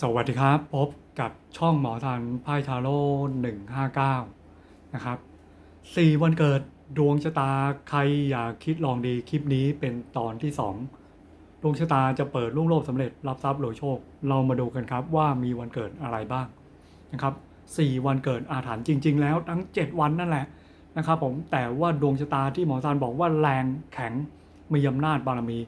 สวัสดีครับ พบกับช่องหมอทันไพ่ทาโร่หนึ่งห้าเก้านะครับสี่วันเกิดดวงชะตาใครอยากคิดลองดีคลิปนี้เป็นตอนที่สองดวงชะตาจะเปิดลุ่งโลภสำเร็จรับทรัพย์โรยโชค เรามาดูกันครับว่ามีวันเกิดอะไรบ้างนะครับสี่วันเกิดอาถรรพ์จริง ๆ แล้วทั้ง7วันนั่นแหละนะครับผมแต่ว่าดวงชะตาที่หมอทันบอกว่าแรงแข็งมีอำนาจบารมี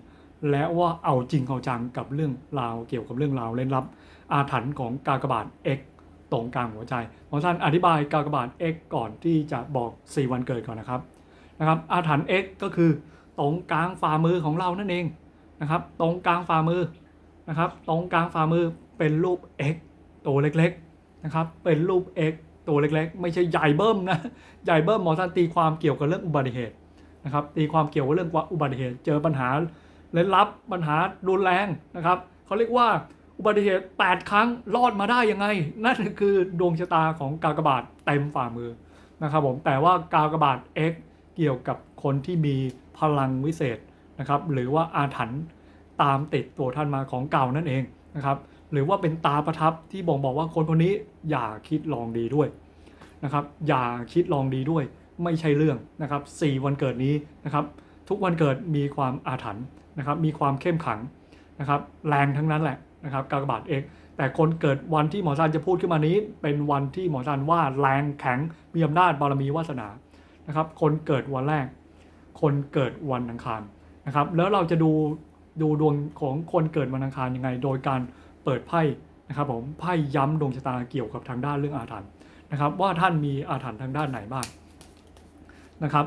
และว่าเอาจริงเอาจังกับเรื่องราวเกี่ยวกับเรื่องราวเล่นลับ อาถรรพ์ของกากบาท X ตรงกลางหัวใจหมอท่านอธิบายกากบาท X ก่อนที่จะบอก 4 วันเกิดก่อนนะครับนะครับ อาถรรพ์ X ก็คือตรงกลางฝ่ามือของเรานั่นเองนะครับ ตรงกลางฝ่ามือนะครับ ตรงกลางฝ่ามือเป็นรูป X ตัวเล็กๆนะครับเป็นรูป X ตัวเล็กๆ ไม่ใช่ใหญ่เบิ้มนะใหญ่เบิ้มหมอท่านตีความเกี่ยวกับเรื่องอุบัติเหตุนะครับตีความเกี่ยวกับเรื่องอุบัติเหตุ เจอปัญหา เล่นลับปัญหารุนแรงนะครับเขาเรียกว่าอุบัติเหตุ 8 ครั้งรอดมาได้ยังไง นั่นคือดวงชะตาของกากบาทเต็มฝ่ามือนะครับผมแต่ว่ากากบาท X เกี่ยวกับคนที่มีพลังวิเศษนะครับหรือว่าอาถรรพ์ตามติดตัวท่านมาของเก่านั่นเองนะครับหรือว่าเป็นตาประทับที่บ่งบอกว่าคนคนนี้อย่าคิดลองดีด้วยนะครับอย่าคิดลองดีด้วย ไม่ใช่เรื่องนะครับ4วันเกิดนี้นะครับ ทุกวันเกิดมีความอาถรรพ์นะครับมีความเข้มขังนะครับแรงทั้งนั้นแหละนะครับกากบาทเอกแต่คนเกิดวันที่หมอซันจะพูดขึ้นมานี้ เป็นวันที่หมอซันว่าแรงแข็งมีอำนาจบารมีวาสนานะครับคนเกิดวันแรก คนเกิดวันอังคารนะครับแล้วเราจะดูดูดวงของคนเกิดวันอังคารยังไง โดยการเปิดไพ่นะครับผมไพ่ย้ำดวงชะตาเกี่ยวกับทางด้านเรื่องอาถรรพ์นะครับว่าท่านมีอาถรรพ์ทางด้านไหนบ้างนะครับ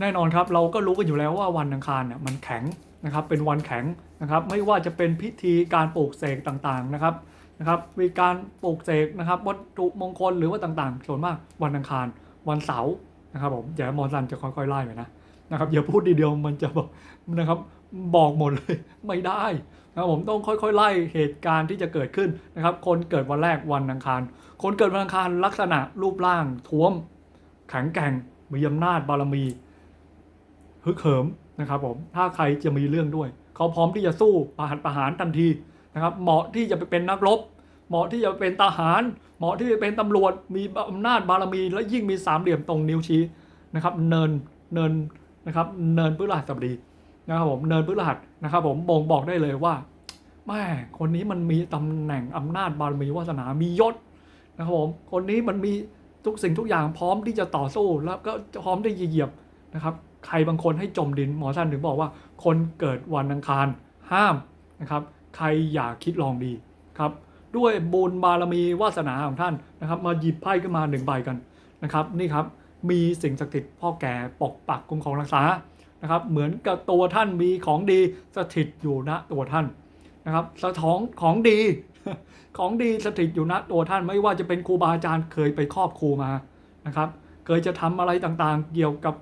แน่นอนครับเราก็รู้กันอยู่แล้วว่าวันอังคารเนี่ยมันแข็งนะครับเป็นวันแข็งนะครับไม่ว่าจะเป็นพิธีการปลูกเสกต่างๆนะครับนะครับมีการปลูกเสกนะครับวัตถุมงคลหรือว่าต่างๆส่วนมากวันอังคารวันเสาร์นะครับผมเดี๋ยวมอสันจะค่อยๆไล่ไปนะนะครับอย่าพูดทีเดียวมันจะบอกนะครับบอกหมดเลยไม่ได้นะครับผมต้องค่อยๆ ไล่เหตุการณ์ที่จะเกิดขึ้นนะครับ คนเกิดวันแรกวันอังคาร คนเกิดวันอังคารลักษณะรูปร่างท้วมแข็งแกร่งมีอำนาจบารมี ฮึกเหิมนะครับผมถ้าใครจะมีเรื่องด้วย เขาพร้อมที่จะสู้ประหัตประหารทันทีนะครับเหมาะที่จะไปเป็นนักรบ เหมาะที่จะเป็นทหาร เหมาะที่จะเป็นตำรวจมีอำนาจบารมี และยิ่งมีสามเหลี่ยมตรงนิ้วชี้นะครับเนินเนินนะครับเนินพฤหัสบดีนะครับผมเนินพฤหัสนะครับผมบ่งบอกได้เลยว่าแม่คนนี้มันมีตำแหน่งอำนาจบารมีวาสนา มียศนะครับผมคนนี้มันมีทุกสิ่งทุกอย่างพร้อมที่จะต่อสู้แล้วก็พร้อมที่จะเหยียบนะครับ ใครบางคนให้จมดินหมอท่านถึงบอกว่า คนเกิดวันอังคารห้ามนะครับ ใครอย่าคิดลองดีครับ ด้วยบุญบารมีวาสนาของท่านนะครับ มาหยิบไพ่ขึ้นมาหนึ่งใบกันนะครับ นี่ครับมีสิ่งศักดิ์สิทธิ์พ่อแก่ปกปักคุ้มครองรักษานะครับ เหมือนกับตัวท่านมีของดีสถิตอยู่ณตัวท่านนะครับสะท้องของดีของดีสถิตอยู่ณตัวท่านไม่ว่าจะเป็นครูบาอาจารย์เคยไปครอบครูมานะครับ เคยจะทำอะไรต่างๆ เกี่ยวกับ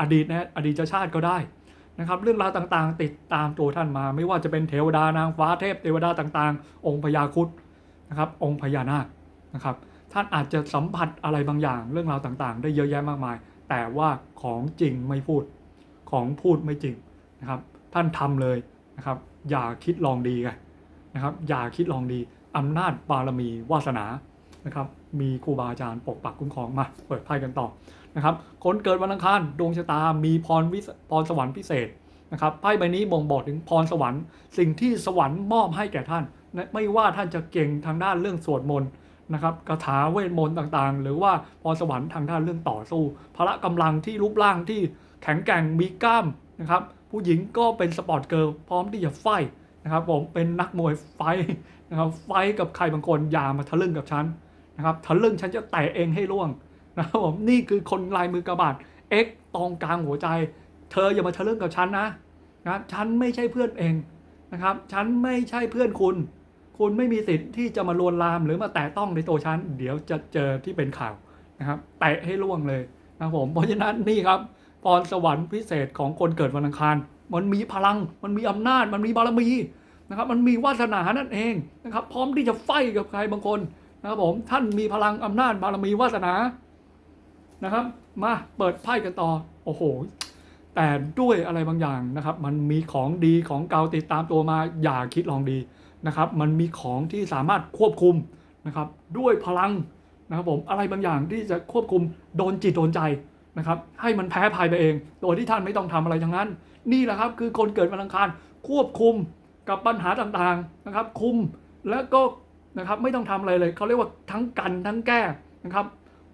อดีตนะอดีตชาติก็ได้นะครับเรื่องราวต่างๆ ติดตามตัวท่านมา ไม่ว่าจะเป็นเทวดานางฟ้าเทพเทวดาต่างๆ องค์พญาคุดนะครับองค์พญานาคนะครับท่านอาจจะสัมผัสอะไรบางอย่าง เรื่องราวต่างๆ ได้เยอะแยะมากมาย แต่ว่าของจริงไม่พูดของพูดไม่จริงนะครับท่านทำเลยนะครับอย่าคิดลองดีไงนะครับอย่าคิดลองดีอำนาจบารมีวาสนานะครับมีครูบาอาจารย์ปกปักคุ้มครองมาเปิดไพ่กันต่อ นะครับคนเกิดวันอังคารดวงชะตามีพรวิพรสวรรค์พิเศษนะครับไพ่ใบนี้บ่งบอกถึงพรสวรรค์ สิ่งที่สวรรค์มอบให้แก่ท่าน ไม่ว่าท่านจะเก่งทางด้านเรื่องสวดมนต์นะครับคาถาเวทมนต์ต่างๆ หรือว่าพรสวรรค์ทางด้านเรื่องต่อสู้พละกำลังที่รูปร่างที่แข็งแกร่งมีกล้ามนะครับผู้หญิงก็เป็นสปอร์ตเกิร์ลพร้อมที่จะไฟนะครับผมเป็นนักมวยไฟนะครับไฟกับใครบางคนอย่ามาทะลึ่งกับฉันนะครับทะลึ่งฉันจะแตะเองให้ร่วง นะครับผมนี่คือคนลายมือกระบาด X ตรงกลางหัวใจ เธออย่ามาทะลึ่งกับฉันนะนะฉันไม่ใช่เพื่อนเองนะครับ ฉันไม่ใช่เพื่อนคุณ คุณไม่มีสิทธิ์ที่จะมาลวนลามหรือมาแตะต้องในตัวฉัน เดี๋ยวจะเจอที่เป็นข่าวนะครับแตะให้ร่วงเลยนะครับผมเพราะฉะนั้นนี่ครับพรสวรรค์พิเศษของคนเกิดวันอังคาร มันมีพลัง มันมีอำนาจ มันมีบารมีนะครับ มันมีวาสนานั่นเองนะครับ พร้อมที่จะไฟกับใครบางคนนะครับผมท่านมีพลังอำนาจบารมีวาสนา นะครับ มาเปิดไพ่กันต่อ โอ้โห แต่ด้วยอะไรบางอย่างนะครับ มันมีของดีของเก่าติดตามตัวมาอย่าคิดลองดีนะครับ มันมีของที่สามารถควบคุมนะครับ ด้วยพลังนะครับผมอะไรบางอย่างที่จะควบคุมโดนจิตโดนใจนะครับให้มันแพ้ภายไปเอง โดยที่ท่านไม่ต้องทำอะไรทั้งนั้น นี่แหละครับคือคนเกิดวันอังคารควบคุมกับปัญหาต่างๆนะครับ คุมแล้วก็นะครับไม่ต้องทำอะไรเลยเขาเรียกว่าทั้งกันทั้งแก้นะครับ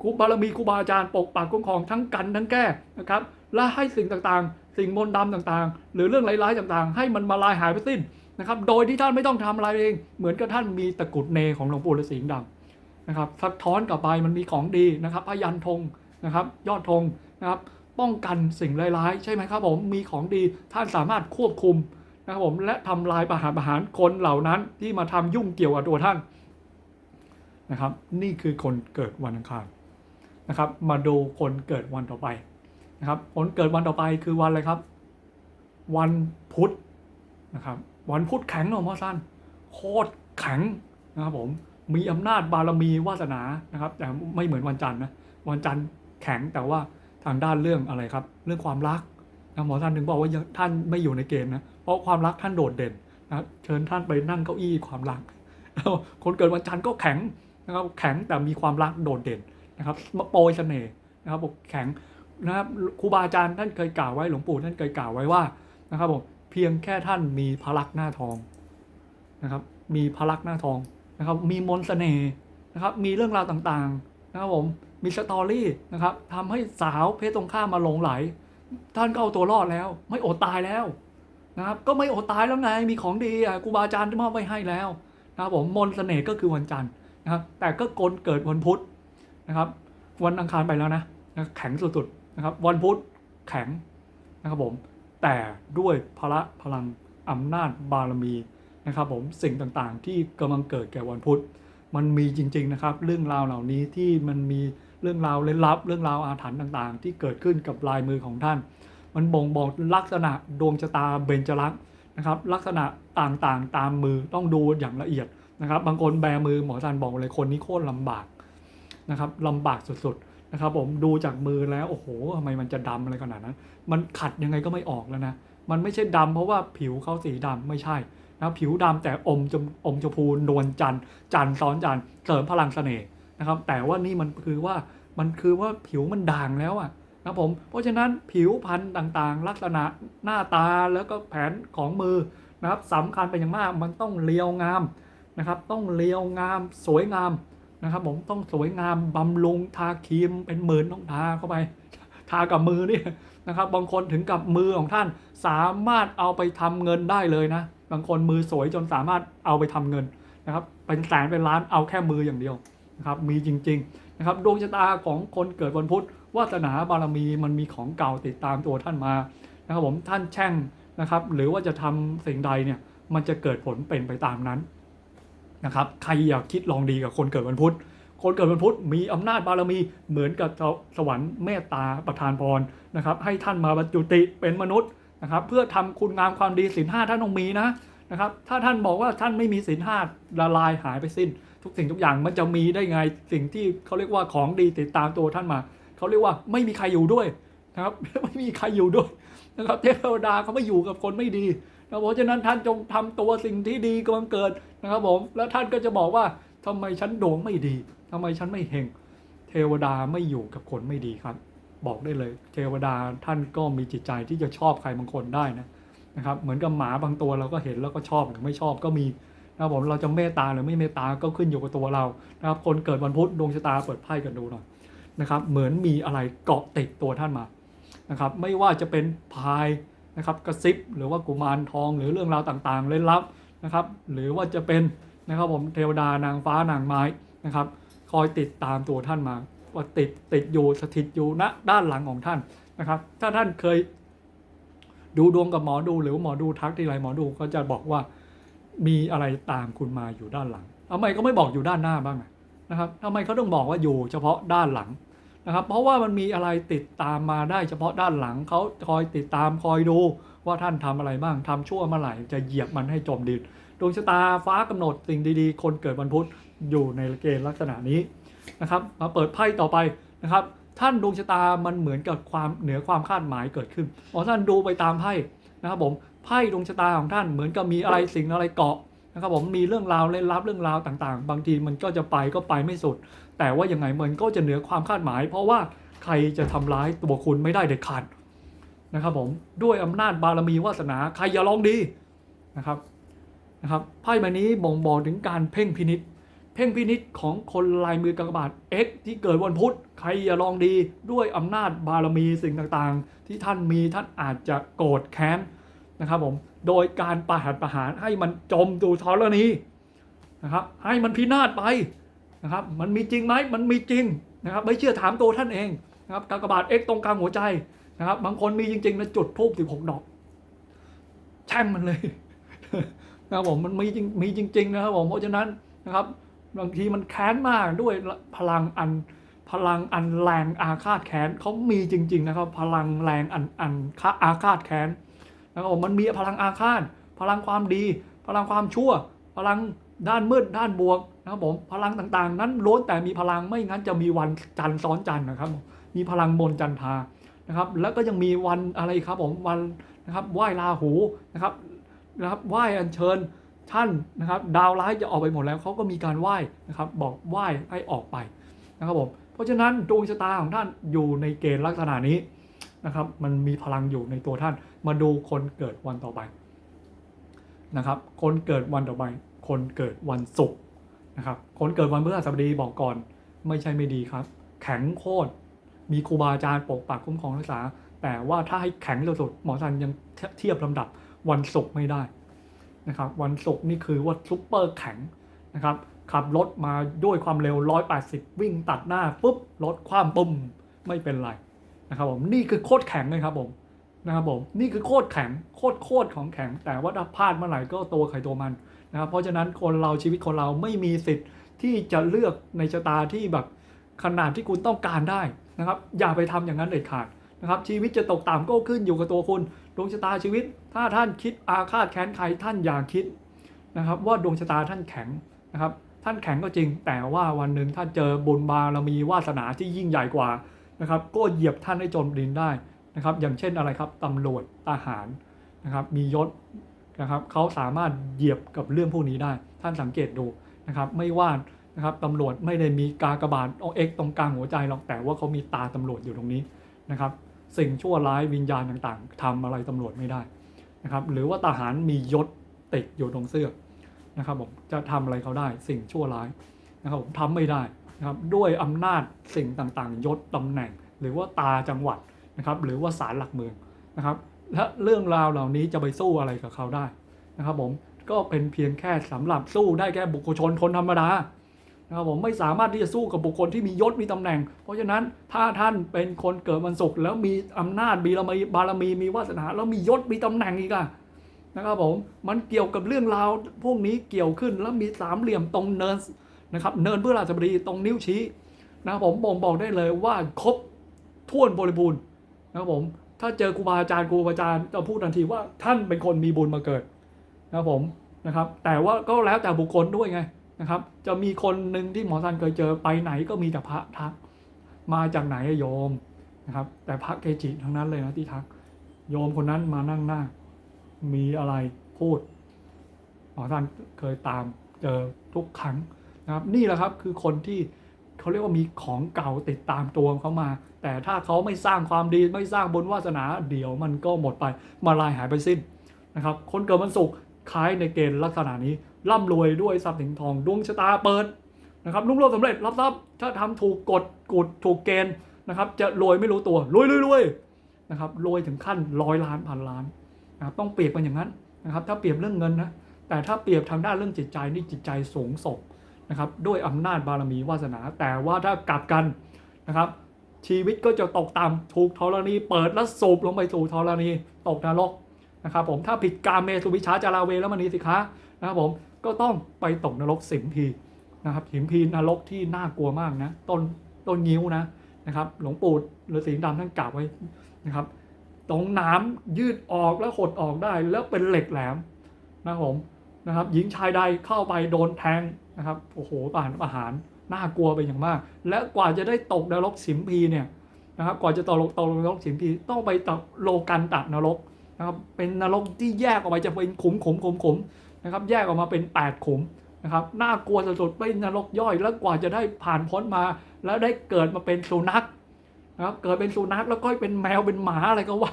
ครูบารมีครูบาอาจารย์ปกปักคุ้มครองทั้งกันทั้งแก้นะครับและให้สิ่งต่างๆ สิ่งมนต์ดำต่างๆ หรือเรื่องร้ายๆต่างๆ ให้มันมาลายหายไปสิ้นนะครับโดยที่ท่านไม่ต้องทำอะไรเอง เหมือนกับท่านมีตะกุดเนของหลวงปู่ฤาษีดำนะครับสะท้อนกลับไปมันมีของดีนะครับพยันธงนะครับยอดธงนะครับป้องกันสิ่งร้ายๆ ใช่ไหมครับผมมีของดีท่านสามารถควบคุมนะครับผมและทำลายประหารประหารคนเหล่านั้นที่มาทำยุ่งเกี่ยวกับตัวท่านนะครับ นี่คือคนเกิดวันอังคาร นะครับ มาดูคนเกิดวันต่อไปนะครับ คนเกิดวันต่อไปคือวันอะไรครับ วันพุธนะครับ วันพุธแข็งเนอะหมอสั้นโคตรแข็งนะครับผมมีอำนาจบารมีวาสนานะครับ แต่ไม่เหมือนวันจันทร์นะวันจันทร์แข็งแต่ว่าทางด้านเรื่องอะไรครับ เรื่องความรักนะหมอท่านถึงบอกว่าท่านไม่อยู่ในเกณฑ์นะเพราะความรักท่านโดดเด่นนะเชิญท่านไปนั่งเก้าอี้ความรักคนเกิดวันจันทร์ก็แข็งนะครับแข็งแต่มีความรักโดดเด่น นะครับโปรยเสน่ห์นะครับบอกแข็งนะครับครูบาอาจารย์ท่านเคยกล่าวไว้หลวงปู่ท่านเคยกล่าวไว้ว่านะครับผมเพียงแค่ท่านมีพลักษณ์หน้าทองนะครับ มีพลักษณ์หน้าทองนะครับ มีมนเสน่ห์นะครับ มีเรื่องราวต่างๆนะครับผมมีสตอรี่นะครับทำให้สาวเพศตรงข้ามมาหลงไหล ท่านก็เอาตัวรอดแล้ว ไม่อดตายแล้วนะครับก็ไม่อดตายแล้วไงมีของดีอะครูบาอาจารย์ที่มอบไว้ให้แล้วนะครับผมมนเสน่ห์ก็คือวันจันทร์นะครับแต่ก็กลเกิดวันพุธ นะครับ วันอังคารไปแล้วนะนะแข็งสุดๆนะครับ วันพุธแข็งนะครับผม แต่ด้วยพละพลังอำนาจบารมีนะครับผมสิ่งต่างๆ ที่กำลังเกิดแก่วันพุธมันมีจริง ๆนะครับ เรื่องราวเหล่านี้ที่มันมีเรื่องราวเล่นลับ เรื่องราวอาถรรพ์ต่างๆ ที่เกิดขึ้นกับลายมือของท่าน มันบ่งบอกลักษณะดวงชะตาเบญจลักษณ์นะครับ ลักษณะต่างๆ ตามมือต้องดูอย่างละเอียดนะครับ บางคนแบมือหมอจันบอกเลยคนนี้โคตรลำบาก นะครับลำบากสุดๆนะครับผมดูจากมือแล้วโอ้โหทำไมมันจะดำอะไรขนาดนั้น มันขัดยังไงก็ไม่ออกแล้วนะมันไม่ใช่ดำเพราะว่าผิวเขาสีดำไม่ใช่นะผิวดำแต่อมจมอมชมพูนวลจันจันซ้อนจันเสริมพลังเสน่ห์นะครับ แต่ว่านี่มันคือว่ามันคือว่าผิวมันด่างแล้วอะนะผมเพราะฉะนั้นผิวพันธุ์ต่างๆ ลักษณะหน้าตาแล้วก็แผนของมือนะครับสำคัญเป็นอย่างมากมันต้องเรียวงามนะครับ ต้องเรียวงามสวยงาม นะครับผมต้องสวยงามบำรุงทาครีมเป็นหมื่นต้องทาเข้าไป ทากับมือนี่นะครับ บางคนถึงกับมือของท่านสามารถเอาไปทำเงินได้เลยนะ บางคนมือสวยจนสามารถเอาไปทำเงินนะครับเป็นแสนเป็นล้านเอาแค่มืออย่างเดียวนะครับมีจริงๆนะครับดวงชะตาของคนเกิดวันพุธวาสนาบารมีมันมีของเก่าติดตามตัวท่านมานะครับผมท่านแช่งนะครับ หรือว่าจะทำสิ่งใดเนี่ยมันจะเกิดผลเป็นไปตามนั้น นะครับใครอยากคิดลองดีกับคนเกิดวันพุธคนเกิดวันพุธมีอำนาจบารมีเหมือนกับสวรรค์เมตตาประทานพรนะครับ ให้ท่านมาบรรจุติเป็นมนุษย์นะครับ เพื่อทำคุณงามความดีศีลห้าท่านต้องมีนะนะครับ ถ้าท่านบอกว่าท่านไม่มีศีลห้าละลายหายไปสิ้น ทุกสิ่งทุกอย่างมันจะมีได้ไงสิ่งที่เขาเรียกว่าของดีติดตามตัวท่านมาเขาเรียกว่าไม่มีใครอยู่ด้วยนะครับไม่มีใครอยู่ด้วยนะครับเทวดาเขาไม่อยู่กับคนไม่ดี นะเพราะฉะนั้นท่านจงทำตัวสิ่งที่ดีกำลังเกิดนะครับผมแล้วท่านก็จะบอกว่าทำไมฉันดวงไม่ดีทำไมฉันไม่เฮงเทวดาไม่อยู่กับคนไม่ดีครับ บอกได้เลย เทวดาท่านก็มีจิตใจที่จะชอบใครบางคนได้นะนะครับเหมือนกับหมาบางตัวเราก็เห็นแล้วก็ชอบหรือไม่ชอบก็มีนะครับผมเราจะเมตตาหรือไม่เมตตาก็ขึ้นอยู่กับตัวเรานะครับคนเกิดวันพุธดวงชะตาเปิดไพ่กันดูหน่อยนะครับเหมือนมีอะไรเกาะติดตัวท่านมานะครับไม่ว่าจะเป็นพาย นะครับกระซิบหรือว่ากุมารทองหรือเรื่องราวต่างๆเล่นลับนะครับ หรือว่าจะเป็นนะครับผมเทวดานางฟ้านางไม้นะครับ คอยติดตามตัวท่านมา ว่าติดติดอยู่สถิตอยู่ณด้านหลังของท่านนะครับ ถ้าท่านเคยดูดวงกับหมอดูหรือหมอดูทักที่ไรหมอดูก็จะบอกว่ามีอะไรตามคุณมาอยู่ด้านหลังทำไมก็ไม่บอกอยู่ด้านหน้าบ้างนะครับทำไมเขาต้องบอกว่าอยู่เฉพาะด้านหลัง นะครับ เพราะว่ามันมีอะไรติดตามมาได้เฉพาะด้านหลังเขาคอยติดตามคอยดูว่าท่านทำอะไรบ้างทำชั่วเมื่อไหร่จะเหยียบมันให้จมดินดวงชะตาฟ้ากำหนดสิ่งดีๆ คนเกิดวันพุธอยู่ในเกณฑ์ลักษณะนี้นะครับ มาเปิดไพ่ต่อไปนะครับ ท่านดวงชะตามันเหมือนกับความเหนือความคาดหมายเกิดขึ้นพอท่านดูไปตามไพ่นะครับผมไพ่ดวงชะตาของท่านเหมือนกับมีอะไรสิ่งอะไรเกาะ นะครับผมมีเรื่องราวเล่นลับเรื่องราวต่างๆ บางทีมันก็จะไปก็ไปไม่สุด แต่ว่ายังไงมันก็จะเหนือความคาดหมาย เพราะว่าใครจะทำร้ายตัวคุณไม่ได้เด็ดขาดนะครับผมด้วยอำนาจบารมีวาสนาใครอย่าลองดีนะครับนะครับไพ่ใบนี้บ่งบอกถึงการเพ่งพินิษเพ่งพินิษของคนลายมือกากบาท X ที่เกิดวันพุธใครอย่าลองดีด้วยอำนาจบารมีสิ่งต่างๆ ที่ท่านมีท่านอาจจะโกรธแค้น นะครับผมโดยการประหารประหารให้มันจมดูทรณีนะครับให้มันพินาศไปนะครับมันมีจริงไหมมันมีจริงนะครับไม่เชื่อถามตัวท่านเองนะครับกากบาท X ตรงกลางหัวใจนะครับบางคนมีจริงๆนะจุดทูบสิบหกดอกแช่งมันเลยนะครับผมมันมีจริงมีจริง ๆ นะครับผมเพราะฉะนั้นนะครับบางทีมันแค้นมากด้วยพลังอันพลังอันแรงอาฆาตแค้นเขามีจริง ๆ นะครับ พลังแรงอันอันอาฆาตแค้น นะครับผมมันมีพลังอาฆาตพลังความดี พลังความชั่ว พลังด้านมืดด้านบวกนะครับผมพลังต่างๆ นั้นล้วนแต่มีพลังไม่งั้นจะมีวันจันทร์ซ้อนจันทร์นะครับ มีพลังมนต์จันทานะครับ แล้วก็ยังมีวันอะไรครับผมวันนะครับไหว้ราหูนะครับนะครับไหว้อัญเชิญท่านนะครับ ดาวร้ายจะออกไปหมดแล้วเขาก็มีการไหว้นะครับ บอกไหว้ให้ออกไปนะครับผมเพราะฉะนั้นดวงชะตาของท่านอยู่ในเกณฑ์ลักษณะนี้นะครับ มันมีพลังอยู่ในตัวท่าน มาดูคนเกิดวันต่อไปนะครับ คนเกิดวันต่อไป คนเกิดวันศุกร์นะครับ คนเกิดวันพฤหัสบดีบอกก่อน ไม่ใช่ไม่ดีครับ แข็งโคตร มีครูบาอาจารย์ปกปักคุ้มครองรักษา แต่ว่าถ้าให้แข็งสุดๆหมอทันยังเทียบลำดับวันศุกร์ไม่ได้นะครับ วันศุกร์นี่คือว่าซุปเปอร์แข็งนะครับ ขับรถมาด้วยความเร็ว 180 วิ่งตัดหน้าปุ๊บรถคว่ำปุ่มไม่เป็นไรนะครับผม นี่คือโคตรแข็งเลยครับผม นะครับผมนี่คือโคตรแข็งโคตรโคตรของแข็ง แต่ว่าถ้าพลาดเมื่อไหร่ก็ตัวใครตัวมันนะครับเพราะฉะนั้นคนเราชีวิตคนเราไม่มีสิทธิ์ที่จะเลือกในชะตาที่แบบขนาดที่คุณต้องการได้นะครับ อย่าไปทำอย่างนั้นเด็ดขาดนะครับ ชีวิตจะตกต่ำก็ขึ้นอยู่กับตัวคุณดวงชะตาชีวิต ถ้าท่านคิดอาฆาตแค้นใครท่านอย่าคิดนะครับ ว่าดวงชะตาท่านแข็งนะครับ ท่านแข็งก็จริง แต่ว่าวันหนึ่งท่านเจอบุญบารมีวาสนาที่ยิ่งใหญ่กว่านะครับ ก็เหยียบท่านให้จมดินได้ นะครับ อย่างเช่นอะไรครับตำรวจทหารนะครับ มียศนะครับเขาสามารถเหยียบกับเรื่องพวกนี้ได้ ท่านสังเกตดูนะครับ ไม่ว่านะครับตำรวจไม่ได้มีกากบาทเอาเอ็กตรงกลางหัวใจหรอกแต่ว่าเขามีตาตำรวจอยู่ตรงนี้นะครับ สิ่งชั่วร้ายวิญญาณต่างๆทำอะไรตำรวจไม่ได้นะครับหรือว่าทหารมียศติดอยู่ตรงเสื้อนะครับผมจะทำอะไรเขาได้สิ่งชั่วร้ายนะครับผมทำไม่ได้นะครับด้วยอำนาจสิ่งต่างๆ ยศตำแหน่ง หรือว่าตาจังหวัด นะครับหรือว่าศาลหลักเมืองนะครับและเรื่องราวเหล่านี้จะไปสู้อะไรกับเขาได้นะครับผมก็เป็นเพียงแค่สำหรับสู้ได้แค่บุคคลชนคนธรรมดานะครับผมไม่สามารถที่จะสู้กับบุคคลที่มียศมีตำแหน่ง เพราะฉะนั้นถ้าท่านเป็นคนเกิดวันศุกร์แล้วมีอำนาจบารมีบารมีมีวาสนาแล้วมียศมีตำแหน่งอีกอะนะครับผมมันเกี่ยวกับเรื่องราวพวกนี้เกี่ยวขึ้นแล้วมีสามเหลี่ยมตรงเนินนะครับเนินเพื่อราชบดีตรงนิ้วชี้นะครับผมบ่งบอกได้เลยว่าครบถ้วนบริบูรณ์ นะครับผมถ้าเจอครูบาอาจารย์ครูบาอาจารย์จะพูดทันทีว่าท่านเป็นคนมีบุญมาเกิดนะครับผมนะครับ แต่ว่าก็แล้วแต่บุคคลด้วยไงนะครับ จะมีคนหนึ่งที่หมอทันเคยเจอไปไหนก็มีแต่พระทัก มาจากไหนอะโยมนะครับ แต่พระเกจิทั้งนั้นเลยนะที่ทัก โยมคนนั้นมานั่งหน้า มีอะไรพูดหมอทันเคยตามเจอทุกครั้งนะครับ นี่แหละครับคือคนที่ เขาเรียกว่ามีของเก่าติดตามตัวเขามา แต่ถ้าเขาไม่สร้างความดีไม่สร้างบุญวาสนา เดี๋ยวมันก็หมดไปมาลายหายไปสิ้นนะครับ คนเกิดวันศุกร์คล้ายในเกณฑ์ลักษณะนี้ร่ำรวยด้วยทรัพย์สินทองดวงชะตาเปิดนะครับลุ่งโรจน์สำเร็จรับทรัพย์ถ้าทำถูกกฎกฎถูกเกณฑ์นะครับ จะรวยไม่รู้ตัวรวยรวยรวยนะครับรวยถึงขั้นร้อยล้านพันล้านนะครับต้องเปรียบกันอย่างนั้นนะครับ ถ้าเปรียบเรื่องเงินนะแต่ถ้าเปรียบทางด้านเรื่องจิตใจนี่จิตใจสูงส่ง นะครับด้วยอำนาจบารมีวาสนา แต่ว่าถ้ากลับกันนะครับ ชีวิตก็จะตกต่ำถูกธรณีเปิดแล้วสูบลงไปสู่ธรณีตกนรกนะครับผมถ้าผิดกาเมสุวิชาจาราเวแล้วมันนี้สิคะนะครับผมก็ต้องไปตกนรกสิมพีนะครับสิมพีนรกที่น่ากลัวมากนะต้นต้นงิ้วนะนะครับ หลวงปู่ฤาษีดำท่านกล่าวไว้นะครับตรงน้ำยืดออกแล้วหดออกได้แล้วเป็นเหล็กแหลมนะครับผมนะครับหญิงชายใดเข้าไปโดนแทง นะครับโอ้โหประหารประหารน่ากลัวไปอย่างมาก และกว่าจะได้ตกนรกสิมพีเนี่ยนะครับก่อนจะตกลงตกลงนรกสิบทีต้องไปตกโลกันตะนรกนะครับเป็นนรกที่แยกออกไปจะเป็นขุมขุมขุมขุมนะครับแยกออกมาเป็นแปดขุมนะครับน่ากลัวสุดๆเป็นนรกย่อยแล้วกว่าจะได้ผ่านพ้นมา แล้วได้เกิดมาเป็นสุนัขนะครับเกิดเป็นสุนัขแล้วก็เป็นแมวเป็นหมาอะไรก็ว่า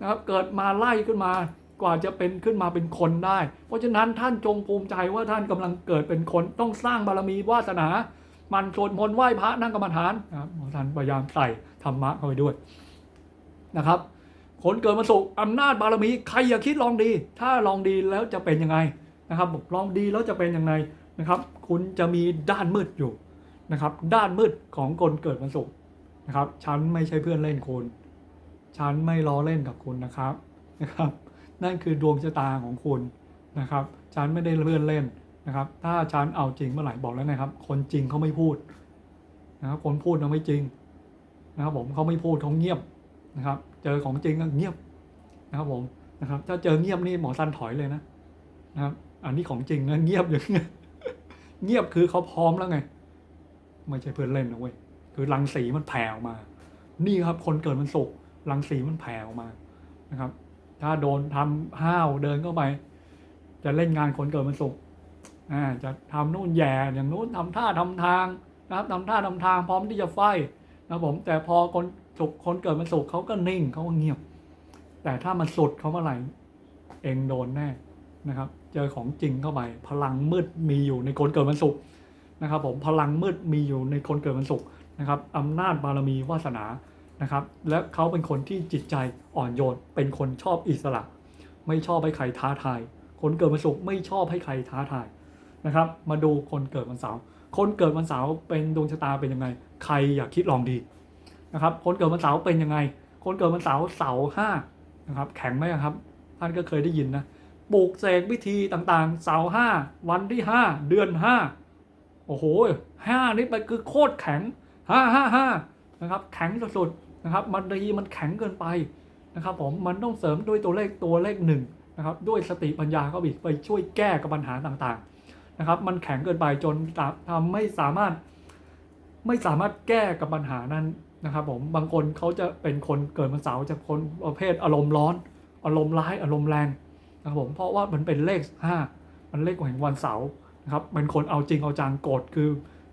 นะครับเกิดมาไล่ขึ้นมา กว่าจะเป็นขึ้นมาเป็นคนได้ เพราะฉะนั้นท่านจงภูมิใจว่าท่านกำลังเกิดเป็นคนต้องสร้างบารมีวาสนา มันสวดมนต์ไหว้พระนั่งกรรมฐานนะครับท่านพยายามใส่ธรรมะเข้าไปด้วยนะครับคนเกิดมาสุขอำนาจบารมีใครอย่าคิดลองดี ถ้าลองดีแล้วจะเป็นยังไงนะครับลองดีแล้วจะเป็นยังไงนะครับ คุณจะมีด้านมืดอยู่นะครับ ด้านมืดของคนเกิดมาสุขนะครับ ฉันไม่ใช่เพื่อนเล่นคุณฉันไม่ล้อเล่นกับคุณนะครับนะครับ นั่นคือดวงชะตาของคุณนะครับฉันไม่ได้เลื่อนเล่นนะครับ ถ้าฉันเอาจริงเมื่อไหร่บอกแล้วนะครับ คนจริงเขาไม่พูดนะครับคนพูดเขาไม่จริงนะครับผมเขาไม่พูดเขาเงียบนะครับ เจอของจริงก็เงียบนะครับผมนะครับ ถ้าเจอเงียบนี่หมอสันถอยเลยนะนะครับ อันนี้ของจริงนะเงียบอย่างเงี้ยเงียบคือเขาพร้อมแล้วไง ไม่ใช่เพื่อนเล่นนะเว้ยคือรังสีมันแผ่ออกมา นี่ครับคนเกิดมันสุกร์รังสีมันแผ่ออกมานะครับ ถ้าโดนทำห้าวเดินเข้าไป จะเล่นงานคนเกิดมันสุกอ่าจะทำนู่นแย่อย่างนู้นทำท่าทำทางนะครับทำท่าทำทางพร้อมที่จะไฟนะครับผมแต่พอคนสุกคนเกิดมันสุกเขาก็นิ่งเขาก็เงียบ แต่ถ้ามันสุดเขาเมื่อไหร่เองโดนแน่นะครับ เจอของจริงเข้าไปพลังมืดมีอยู่ในคนเกิดวันศุกนะครับ ผมพลังมืดมีอยู่ในคนเกิดวันศุกนะครับอำนาจบารมีวาสนา นะครับ และเขาเป็นคนที่จิตใจอ่อนโยน เป็นคนชอบอิสระ ไม่ชอบให้ใครท้าทาย คนเกิดวันศุกร์ไม่ชอบให้ใครท้าทายนะครับ มาดูคนเกิดวันเสาร์ คนเกิดวันเสาร์เป็นดวงชะตาเป็นยังไง ใครอยากคิดลองดีนะครับ คนเกิดวันเสาร์เป็นยังไง คนเกิดวันเสาร์เสาร์ห้านะครับ แข็งไหมครับ ท่านก็เคยได้ยินนะปลูกเสกวิธีต่างๆ เสาร์ห้าวันที่ห้าเดือนห้าโอ้โหห้านี่ไปคือโคตรแข็งห้าห้าห้านะครับ แข็งสุดๆ นะครับมันดีมันแข็งเกินไปนะครับผมมันต้องเสริมด้วยตัวเลขตัวเลขหนึ่งนะครับด้วยสติปัญญาเข้าไปอีกไปช่วยแก้กับปัญหาต่างๆนะครับมันแข็งเกินไปจนทำไม่สามารถ ไม่สามารถแก้กับปัญหานั้นนะครับผมบางคนเขาจะเป็นคนเกิดวันเสาร์จะคนประเภทอารมณ์ร้อน อารมณ์ร้ายอารมณ์แรงนะครับผมเพราะว่ามันเป็นเลขห้ามันเลขแห่งวันเสาร์นะครับเป็นคนเอาจริงเอาจังโกรธคือ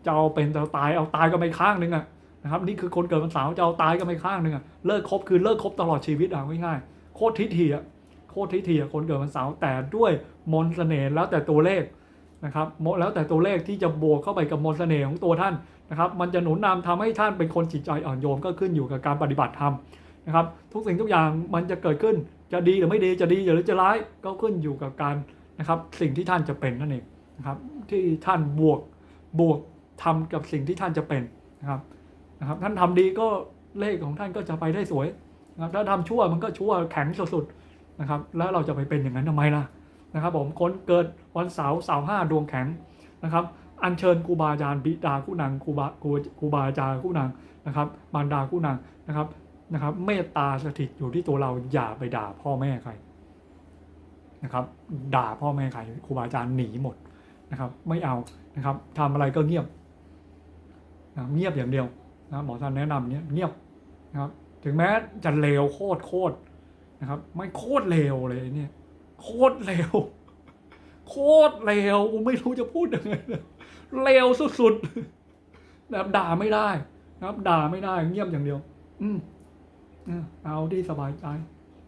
จะเอาเป็นจะตายเอาตายก็ไม่ข้างนึงอะ นะครับนี่คือคนเกิดวันเสาร์จะเอาตายก็ไม่ข้างหนึ่งอะเลิกคบคือเลิกคบตลอดชีวิตอะง่ายๆโคตรทิฐิอะโคตรทิฐิอะคนเกิดวันเสาร์แต่ด้วยมนต์เสน่ห์แล้วแต่ตัวเลขนะครับแล้วแต่ตัวเลขที่จะบวกเข้าไปกับมนต์เสน่ห์ของตัวท่านนะครับ มันจะหนุนนำทำให้ท่านเป็นคนจิตใจอ่อนโยนก็ขึ้นอยู่กับการปฏิบัติธรรมนะครับ ทุกสิ่งทุกอย่างมันจะเกิดขึ้นจะดีหรือไม่ดีจะดีหรือจะร้ายก็ขึ้นอยู่กับการนะครับสิ่งที่ท่านจะเป็นนั่นเองนะครับที่ท่านบวกบวกทำกับสิ่งที่ท่านจะเป็นนะครับ นะครับ ท่านทำดีก็เลขของท่านก็จะไปได้สวยนะครับถ้าทำชั่วมันก็ชั่วแข็งสุดๆนะครับ แล้วเราจะไปเป็นอย่างนั้นทำไมล่ะนะครับ ผมคนเกิดวันเสาร์เสาร์ห้าดวงแข็งนะครับ อัญเชิญครูบาอาจารย์บิดาคู่นางครูบาครูครูบาอาจารย์คู่นางนะครับมารดาคู่นางนะครับนะครับ เมตตาสถิตอยู่ที่ตัวเราอย่าไปด่าพ่อแม่ใครนะครับ ด่าพ่อแม่ใครครูบาอาจารย์หนีหมดนะครับ ไม่เอานะครับทำอะไรก็เงียบนะเงียบอย่างเดียว นะหมอท่านแนะนำเนี้ยเงียบนะครับ ถึงแม้จะเลวโคตรโคตรนะครับ ไม่โคตรเลวเลยเนี่ยโคตรเลวโคตรเลวกูไม่รู้จะพูดยังไงเลยเลวสุดๆแบบด่าไม่ได้นะครับ ด่าไม่ได้เงียบอย่างเดียว อืมเอาที่สบายใจ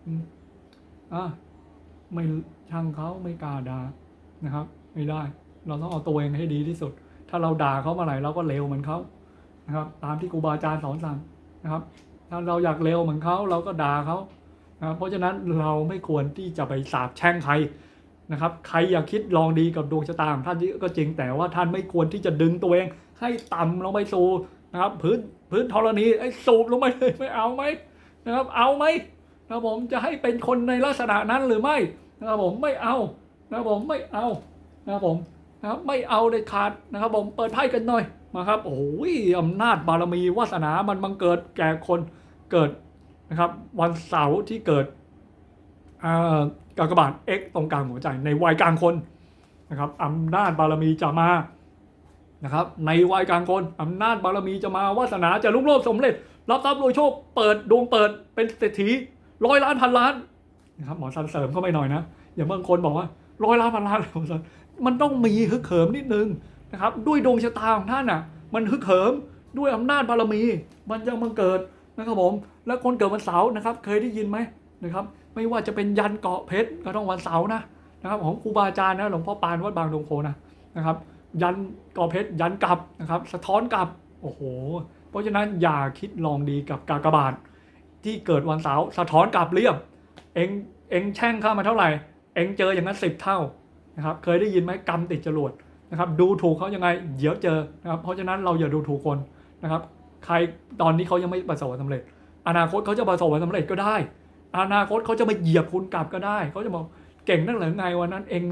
อืมอะไม่ช่างเขาไม่กล้าด่านะครับ ไม่ได้ เราต้องเอาตัวเองให้ดีที่สุด ถ้าเราด่าเขาเมื่อไหร่เราก็เร็วเหมือนเขา นะครับ ตามที่ครูบาอาจารย์สอนสั่งนะครับ ถ้าเราอยากเร็วเหมือนเขาเราก็ด่าเขานะครับเพราะฉะนั้นเราไม่ควรที่จะไปสาบแช่งใครนะครับ ใครอยากคิดลองดีกับดวงชะตาของท่านก็จริงแต่ว่าท่านไม่ควรที่จะดึงตัวเอง ให้ต่ำลงไปสู่นะครับ พื้นพื้นธรณีไอ้สูบลงไปเลยไม่เอาไหมนะครับ เอาไหมนะผมจะให้เป็นคนในลักษณะนั้นหรือไม่นะครับผมไม่เอานะครับผมไม่เอานะครับผมนะครับไม่เอาเด็ดขาดนะครับผมเปิดไพ่กันหน่อย มาครับ โอ้ยอำนาจบารมีวาสนามันบังเกิดแก่คนเกิดนะครับ วันเสาร์ที่เกิดอากากบาท X ตรงกลางหัวใจในวัยกลางคนนะครับอำนาจบารมีจะมานะครับ ในวัยกลางคนอำนาจบารมีจะมาวาสนาจะลุกโลภสำเร็จ รับทรัพย์รวยโชคเปิดดวงเปิดเป็นเศรษฐีร้อยล้านพันล้านนะครับหมอสันเสริมเข้าไปหน่อยนะ อย่างบางคนบอกว่าร้อยล้านพันล้านหมอสันมันต้องมีฮึกเหิมนิดนึง นะครับด้วยดวงชะตาของท่านอะ มันฮึกเหิมด้วยอำนาจบารมี มันยังบังเกิดนะครับผม แล้วคนเกิดวันเสาร์นะครับ เคยได้ยินไหมนะครับ ไม่ว่าจะเป็นยันเกาะเพชรก็ต้องวันเสาร์นะนะครับของครูบาอาจารย์นะหลวงพ่อปานวัดบางดงโพนะนะครับ ยันเกาะเพชรยันกลับนะครับ สะท้อนกลับโอ้โห เพราะฉะนั้นอย่าคิดลองดีกับกากบาทที่เกิดวันเสาร์สะท้อนกลับเรียบ เองเองแช่งข้ามาเท่าไหร่ เองเจออย่างนั้นสิบเท่านะครับ เคยได้ยินไหมกรรมติดจรวด นะครับดูถูกเขายังไงเดี๋ยวเจอนะครับเพราะฉะนั้นเราอย่าดูถูกคนนะครับ ใครตอนนี้เขายังไม่ประสบความสำเร็จ อนาคตเขาจะประสบความสำเร็จก็ได้ อนาคตเขาจะมาเหยียบคุณกลับก็ได้เขาจะบอกเก่งนั่นเหรอไงวันนั้นเอง